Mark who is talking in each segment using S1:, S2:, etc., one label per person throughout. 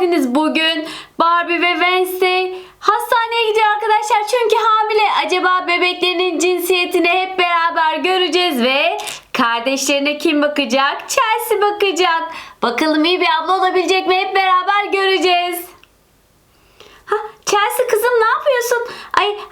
S1: geldiniz. Bugün Barbie ve Wednesday hastaneye gidiyor arkadaşlar. Çünkü hamile. Acaba bebeklerinin cinsiyetini hep beraber göreceğiz ve kardeşlerine kim bakacak? Chelsea bakacak. Bakalım iyi bir abla olabilecek mi? Hep beraber göreceğiz. Ha, Chelsea kızım ne yapıyorsun?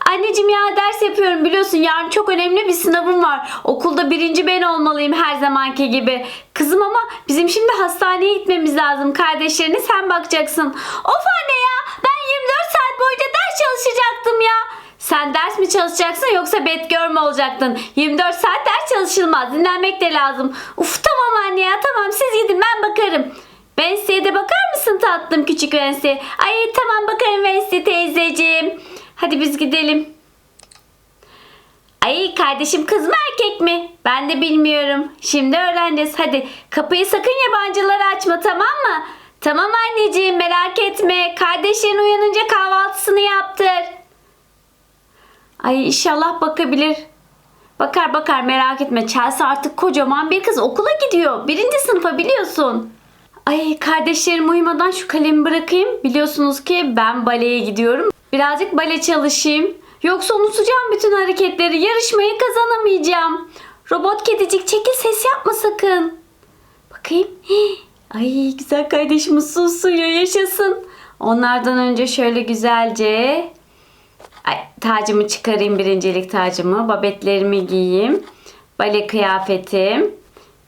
S1: Anneciğim ya ders yapıyorum biliyorsun yarın çok önemli bir sınavım var. Okulda birinci ben olmalıyım her zamanki gibi. Kızım ama bizim şimdi hastaneye gitmemiz lazım. Kardeşlerine sen bakacaksın. Of anne ya ben 24 saat boyunca ders çalışacaktım ya. Sen ders mi çalışacaksın yoksa bet görme olacaktın? 24 saat ders çalışılmaz. Dinlenmek de lazım. Uf tamam anne ya tamam siz gidin ben bakarım. Wednesday'e de bakar mısın tatlım küçük Wednesday? Ay tamam bakarım Wednesday teyzeciğim. Hadi biz gidelim. Ay kardeşim kız mı erkek mi? Ben de bilmiyorum. Şimdi öğreneceğiz. Hadi kapıyı sakın yabancılara açma tamam mı? Tamam anneciğim merak etme. Kardeşlerin uyanınca kahvaltısını yaptır. Ay inşallah bakabilir. Bakar bakar merak etme. Chelsea artık kocaman bir kız okula gidiyor. Birinci sınıfa biliyorsun. Ay kardeşlerim uyumadan şu kalemi bırakayım. Biliyorsunuz ki ben baleye gidiyorum. Birazcık bale çalışayım. Yoksa unutacağım bütün hareketleri. Yarışmayı kazanamayacağım. Robot kedicik çekil ses yapma sakın. Bakayım. Ay güzel kardeşim uslu uyuyor yaşasın. Onlardan önce şöyle güzelce Ay, tacımı çıkarayım birincilik tacımı. Babetlerimi giyeyim. Bale kıyafetim.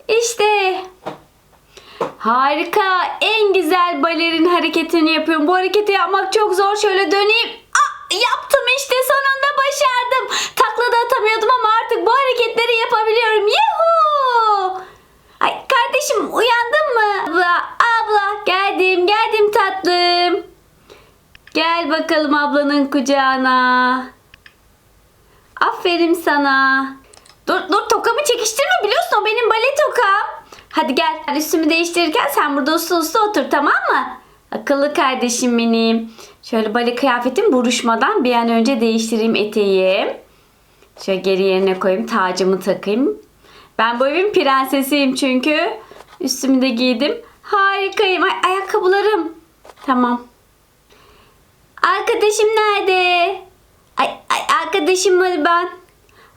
S1: İşte Harika. En güzel balerin hareketini yapıyorum. Bu hareketi yapmak çok zor. Şöyle döneyim. Ah, yaptım işte sonunda başardım. Takla da atamıyordum ama artık bu hareketleri yapabiliyorum. Yuhu! Ay kardeşim uyandın mı? Abla, abla geldim geldim tatlım. Gel bakalım ablanın kucağına. Aferin sana. Dur dur tokamı çekiştirme biliyorsun o benim bale tokam. Hadi gel ben üstümü değiştirirken sen burada uslu uslu otur tamam mı? Akıllı kardeşim benim. Şöyle bale kıyafetim buruşmadan bir an önce değiştireyim eteği. Şöyle geri yerine koyayım tacımı takayım. Ben bu evin prensesiyim çünkü. Üstümü de giydim. Harikayım. Ay, ayakkabılarım. Tamam. Arkadaşım nerede? Ay, ay arkadaşım ben.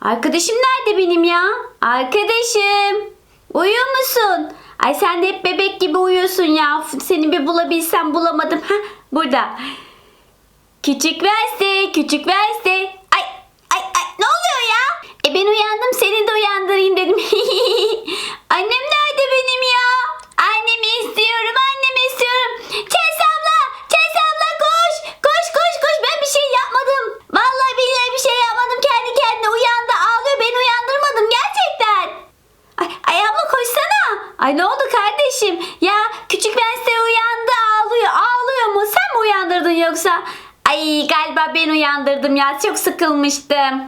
S1: Arkadaşım nerede benim ya? Arkadaşım. Uyuyor musun? Ay sen de hep bebek gibi uyuyorsun ya. Seni bir bulabilsem bulamadım. Heh, burada. Küçük Wednesday, küçük Wednesday. Ay, ay, ay ne oluyor ya? E ben uyandım seni de uyandırayım dedim. Annem nerede benim ya? Annemi istiyorum, annemi istiyorum. Chelsea abla, Chelsea abla koş. Koş, koş, koş. Ben bir şey yapmadım. Vallahi billahi bir şey yapmadım. Kendi kendine uyandı, ağlıyor. Beni uyandırmadım gerçekten. Ay, ay abla koşsana. Ay ne oldu kardeşim? Ya küçük Wednesday uyandı ağlıyor. Ağlıyor mu? Sen mi uyandırdın yoksa? Ay galiba ben uyandırdım ya. Çok sıkılmıştım.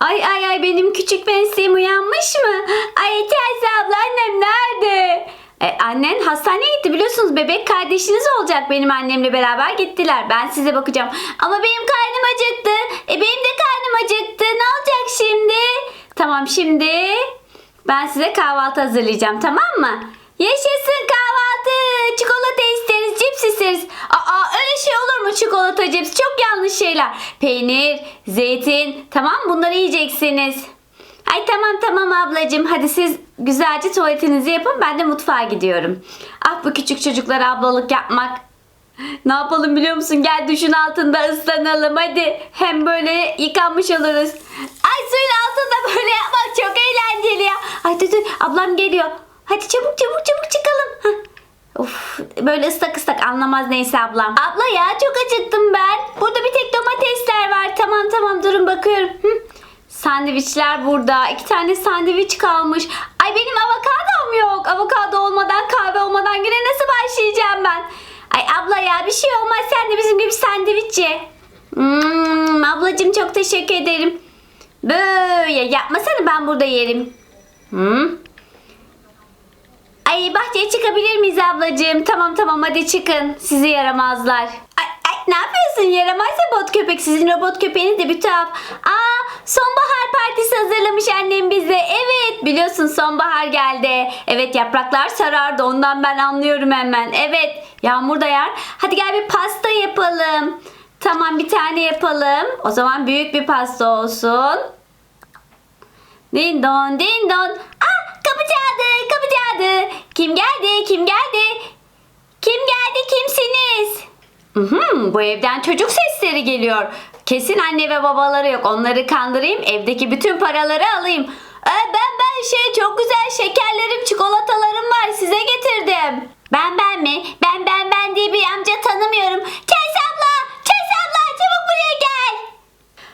S1: Ay ay ay benim küçük Wednesday'im uyanmış mı? Ay Chelsea abla annem nerede? E, annen hastaneye gitti biliyorsunuz bebek kardeşiniz olacak benim annemle beraber gittiler. Ben size bakacağım. Ama benim karnım acıktı. E benim de karnım acıktı. Ne olacak şimdi? Tamam şimdi ben size kahvaltı hazırlayacağım tamam mı? Yaşasın kahvaltı. Çikolata isteriz, cips isteriz. Aa öyle şey olur mu çikolata, cips? Çok yanlış şeyler. Peynir, zeytin tamam bunları yiyeceksiniz. Ay tamam tamam ablacığım. Hadi siz güzelce tuvaletinizi yapın. Ben de mutfağa gidiyorum. Ah bu küçük çocuklara ablalık yapmak. Ne yapalım biliyor musun? Gel duşun altında ıslanalım hadi. Hem böyle yıkanmış oluruz. Ay suyun altında böyle yapmak çok eğlenceli ya. Ay dur dur ablam geliyor. Hadi çabuk çabuk çabuk çıkalım. Böyle ıslak ıslak anlamaz neyse ablam. Abla ya çok acıktım ben. Burada bir tek domatesler var. Tamam tamam durun bakıyorum. Hı. Sandviçler burada. İki tane sandviç kalmış. Ay benim avokadom yok. Avokado olmadan kahve olmadan güne nasıl başlayacağım ben? Ay abla ya bir şey olmaz. Sen de bizim gibi sandviç ye. Hmm, ablacığım çok teşekkür ederim. Böyle yapmasana ben burada yerim. Hmm. Ay bahçeye çıkabilir miyiz ablacığım? Tamam tamam hadi çıkın. Sizi yaramazlar. Ay, ay ne yapıyorsun yaramazsa bot köpek. Sizin robot köpeğiniz de bir tuhaf. Aa sonbahar partisi hazırlamış annem bize. Evet biliyorsun sonbahar geldi. Evet yapraklar sarardı ondan ben anlıyorum hemen. Evet Yağmur da yer. Hadi gel bir pasta yapalım. Tamam bir tane yapalım. O zaman büyük bir pasta olsun. Din don din don. Ah kapı çaldı kapı çaldı. Kim geldi kim geldi? Kim geldi kimsiniz? Mhm, bu evden çocuk sesleri geliyor. Kesin anne ve babaları yok. Onları kandırayım evdeki bütün paraları alayım. Ee, ben ben şey çok güzel şekerlerim çikolatalarım var size getirdim. Ben ben mi? Ben ben ben diye bir amca tanımıyorum. Kes abla! Kes abla! Çabuk buraya gel!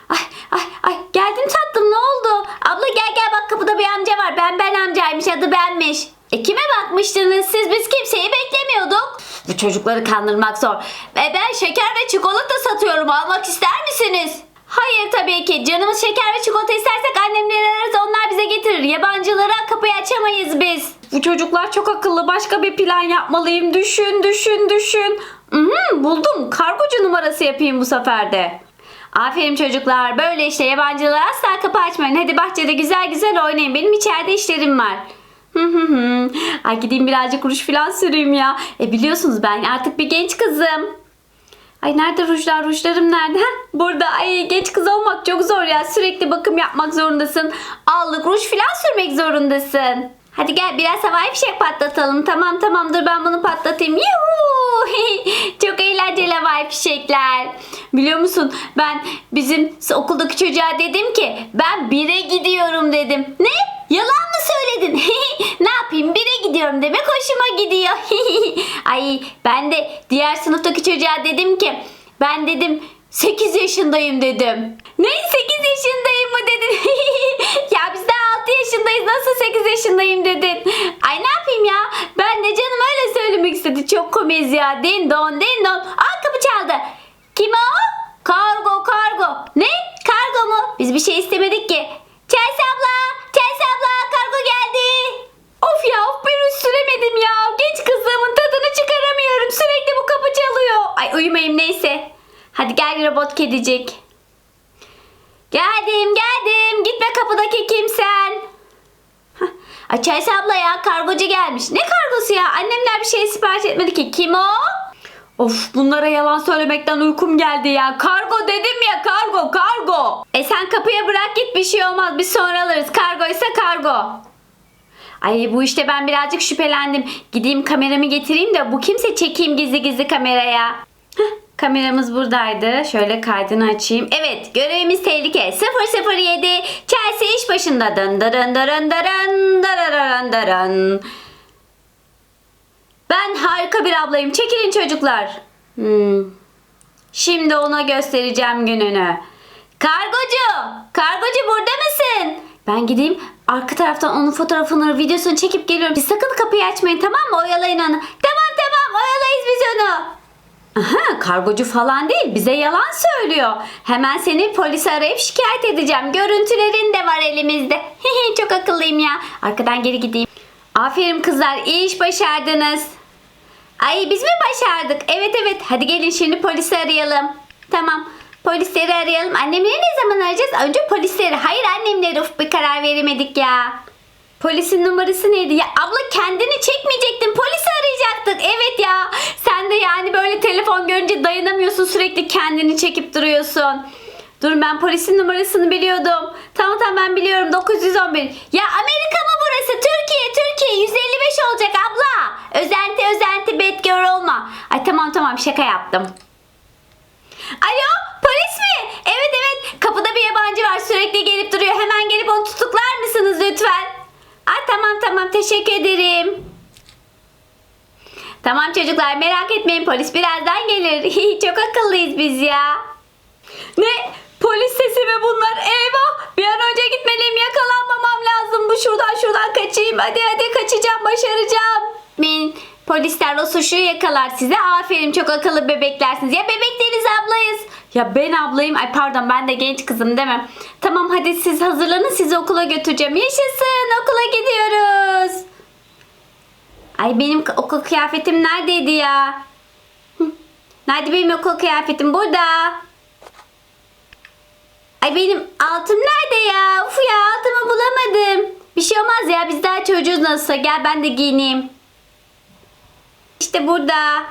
S1: Ay ay ay geldim tatlım ne oldu? Abla gel gel bak kapıda bir amca var. Ben ben amcaymış adı benmiş. E kime bakmıştınız siz? Biz kimseyi beklemiyorduk. Bu çocukları kandırmak zor. Ve ben şeker ve çikolata satıyorum. Almak ister misiniz? Hayır tabii ki. Canımız şeker ve çikolata istersek annemleri ararız onlar bize getirir. Yabancılara kapıyı açamayız biz. Bu çocuklar çok akıllı. Başka bir plan yapmalıyım. Düşün, düşün, düşün. Mhm, buldum. Kargocu numarası yapayım bu sefer de. Aferin çocuklar. Böyle işte yabancılara asla kapı açmayın. Hadi bahçede güzel güzel oynayın. Benim içeride işlerim var. Ay gideyim birazcık ruj falan süreyim ya. E biliyorsunuz ben artık bir genç kızım. Ay nerede rujlar? Rujlarım nerede? Burada. Ay genç kız olmak çok zor ya. Sürekli bakım yapmak zorundasın. Allık ruj falan sürmek zorundasın. Hadi gel biraz havai fişek patlatalım. Tamam tamam dur ben bunu patlatayım. Yuhuu! çok eğlenceli havai fişekler. Biliyor musun ben bizim okuldaki çocuğa dedim ki ben bire gidiyorum dedim. Ne? Yalan mı söyledin? ne yapayım bire gidiyorum demek hoşuma gidiyor. Ay ben de diğer sınıftaki çocuğa dedim ki ben dedim 8 yaşındayım dedim. Ne 8 yaşındayım mı dedin? ya biz daha 6 yaşındayız nasıl 8 yaşındayım dedin? Ay ne yapayım ya? Ben de canım öyle söylemek istedi. Çok komiz ya. Din don din don. Aa kapı çaldı. Kim o? Kargo kargo. Ne? Kargo mu? Biz bir şey istemedik ki. Chelsea abla! Chelsea abla! Kargo geldi. Of ya of ben üst süremedim ya. Genç kızlığımın tadını çıkaramıyorum. Sürekli bu kapı çalıyor. Ay uyumayayım neyse. Hadi kedicik. Geldim geldim. Gitme kapıdaki kimsen. Hah. Ay Chelsea abla ya kargocu gelmiş. Ne kargosu ya? Annemler bir şey sipariş etmedi ki. Kim o? Of bunlara yalan söylemekten uykum geldi ya. Kargo dedim ya kargo kargo. E sen kapıya bırak git bir şey olmaz. Biz sonra alırız. Kargo ise kargo. Ay bu işte ben birazcık şüphelendim. Gideyim kameramı getireyim de bu kimse çekeyim gizli gizli kameraya. Kameramız buradaydı. Şöyle kaydını açayım. Evet görevimiz tehlike. 007 Chelsea iş başında. Dın dırın dırın dırın dırırın dırın. Ben harika bir ablayım. Çekilin çocuklar. Hmm. Şimdi ona göstereceğim gününü. Kargocu! Kargocu burada mısın? Ben gideyim arka taraftan onun fotoğrafını, videosunu çekip geliyorum. Siz sakın kapıyı açmayın tamam mı? Oyalayın onu. Tamam tamam oyalayız biz onu. Aha, kargocu falan değil bize yalan söylüyor. Hemen seni polise arayıp şikayet edeceğim. Görüntülerin de var elimizde. Çok akıllıyım ya. Arkadan geri gideyim. Aferin kızlar iyi iş başardınız. Ay biz mi başardık? Evet evet hadi gelin şimdi polisi arayalım. Tamam polisleri arayalım. Annemleri ne zaman arayacağız? Önce polisleri. Hayır annemleri uf bir karar veremedik ya. Polisin numarası neydi? Ya abla kendini çekmeyecektin. Polisi arayacaktık. Evet ya. Sen de yani böyle telefon görünce dayanamıyorsun. Sürekli kendini çekip duruyorsun. Dur ben polisin numarasını biliyordum. Tamam tamam ben biliyorum 911. Ya Amerika mı burası? Türkiye Türkiye 155 olacak abla. Özenti özenti bad girl olma. Ay tamam tamam şaka yaptım. Alo polis mi? Evet evet kapıda bir yabancı var sürekli gelip duruyor. Hemen gelip onu tutuklar mısınız lütfen? Ay tamam tamam teşekkür ederim. Tamam çocuklar merak etmeyin polis birazdan gelir. Çok akıllıyız biz ya. Ne? Polis sesi mi bunlar? Eyvah! Bir an önce gitmeliyim yakalanmamam lazım. Bu şuradan şuradan kaçayım. Hadi hadi kaçacağım başaracağım. Min polisler o suçluyu yakalar size. Aferin çok akıllı bebeklersiniz. Ya bebek değiliz ablayız. Ya ben ablayım. Ay pardon ben de genç kızım değil mi? Tamam hadi siz hazırlanın sizi okula götüreceğim. Yaşasın okula gidiyoruz. Ay benim okul kıyafetim neredeydi ya? Nerede benim okul kıyafetim? Burada. Ay benim altım nerede ya? Uf ya altımı bulamadım. Bir şey olmaz ya biz daha çocuğuz nasılsa. Gel ben de giyineyim. İşte burada.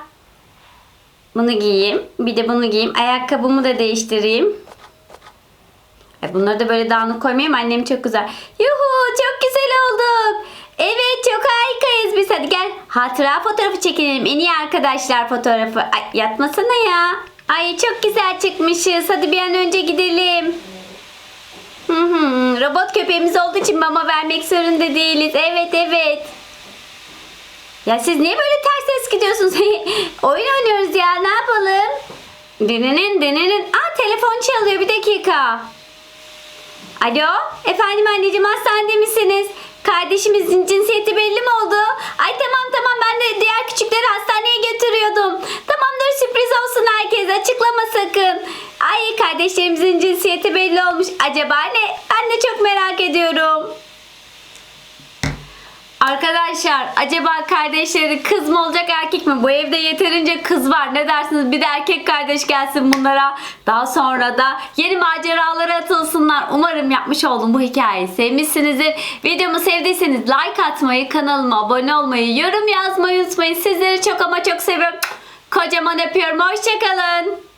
S1: Bunu giyeyim. Bir de bunu giyeyim. Ayakkabımı da değiştireyim. Bunları da böyle dağınık koymayayım. Annem çok güzel. Yuhu çok güzel olduk. Evet çok harikayız biz. Hadi gel hatıra fotoğrafı çekelim. En iyi arkadaşlar fotoğrafı. Ay yatmasana ya. Ay çok güzel çıkmışız. Hadi bir an önce gidelim. Hı hı, robot köpeğimiz olduğu için mama vermek zorunda değiliz. Evet evet. Ya siz niye böyle ters ses gidiyorsunuz? Oyun oynuyoruz ya ne yapalım? Denenin denenin. Aa telefon çalıyor bir dakika. Alo efendim anneciğim hastanede misiniz? Kardeşimizin cinsiyeti belli mi oldu? Ay tamam tamam ben de diğer küçükleri hastaneye götürüyordum. Tamamdır sürpriz olsun herkes açıklama sakın. Ay kardeşlerimizin cinsiyeti belli olmuş. Acaba ne? Ben de çok merak ediyorum. Arkadaşlar acaba kardeşleri kız mı olacak erkek mi? Bu evde yeterince kız var. Ne dersiniz? Bir de erkek kardeş gelsin bunlara. Daha sonra da yeni maceralara atılsınlar. Umarım yapmış olduğum bu hikayeyi sevmişsinizdir. Videomu sevdiyseniz like atmayı, kanalıma abone olmayı, yorum yazmayı unutmayın. Sizleri çok ama çok seviyorum. Kocaman öpüyorum. Hoşçakalın.